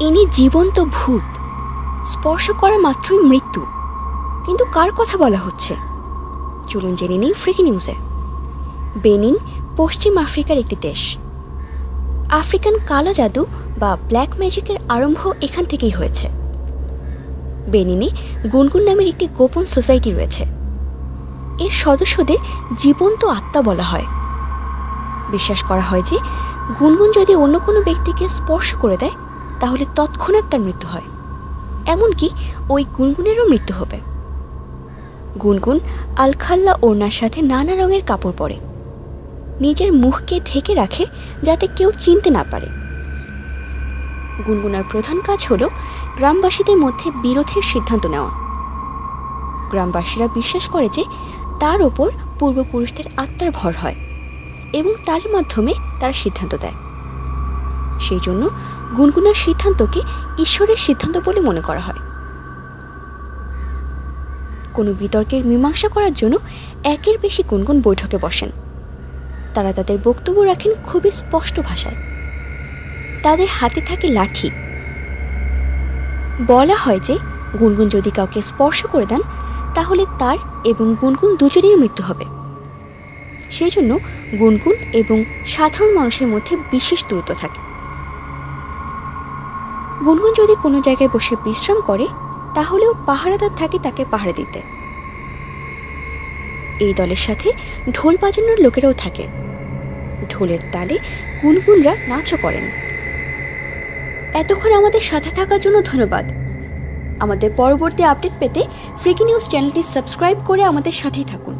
ইনি জীবন্ত ভূত। স্পর্শ করা মাত্রই মৃত্যু। কিন্তু কার কথা বলা হচ্ছে? চলুন জেনে নিই ফ্রিকি নিউজে। বেনিন পশ্চিম আফ্রিকার একটি দেশ। আফ্রিকান কালো জাদু বা ব্ল্যাক ম্যাজিকের আরম্ভ এখান থেকেই হয়েছে। বেনিনে গুনগুন নামের একটি গোপন সোসাইটি রয়েছে। এর সদস্যদের জীবন্ত আত্মা বলা হয়। বিশ্বাস করা হয় যে গুনগুন যদি অন্য কোনো ব্যক্তিকে স্পর্শ করে দেয় তাহলে তৎক্ষণাৎ তার মৃত্যু হয়। এমনকি ওই গুনগুনেরও মৃত্যু হবে। গুনগুন আলখাল্লা ওড়নার সাথে নানা রঙের কাপড় পরে। নিজের মুখকে ঢেকে রাখে যাতে কেউ চিনতে না পারে। গুনগুনার প্রধান কাজ হলো গ্রামবাসীদের মধ্যে বিরোধের সিদ্ধান্ত নেওয়া। গ্রামবাসীরা বিশ্বাস করে যে তার ওপর পূর্বপুরুষদের আত্মার ভর হয় এবং তার মাধ্যমে তারা সিদ্ধান্ত দেয়। সেই জন্য গুনগুনার সিদ্ধান্তকে ঈশ্বরের সিদ্ধান্ত বলে মনে করা হয়। কোনো বিতর্কের মীমাংসা করার জন্য একের বেশি গুনগুন বৈঠকে বসেন। তারা তাদের বক্তব্য রাখেন খুবই স্পষ্ট ভাষায়। তাদের হাতে থাকে লাঠি। বলা হয় যে গুনগুন যদি কাউকে স্পর্শ করে দেন, তাহলে তার এবং গুনগুন দুজনেরই মৃত্যু হবে। সেই জন্য গুনগুন এবং সাধারণ মানুষের মধ্যে বিশেষ দূরত্ব থাকে। গুনগুন যদি কোনো জায়গায় বসে বিশ্রাম করে, তাহলেও পাহারাদার থাকে তাকে পাহারা দিতে। এই দলের সাথে ঢোল বাজানোর লোকেরাও থাকে। ঢোলের তালে গুনগুনরা নাচও করেন। এতক্ষণ আমাদের সাথে থাকার জন্য ধন্যবাদ। আমাদের পরবর্তী আপডেট পেতে ফ্রিকি নিউজ চ্যানেলটি সাবস্ক্রাইব করে আমাদের সাথেই থাকুন।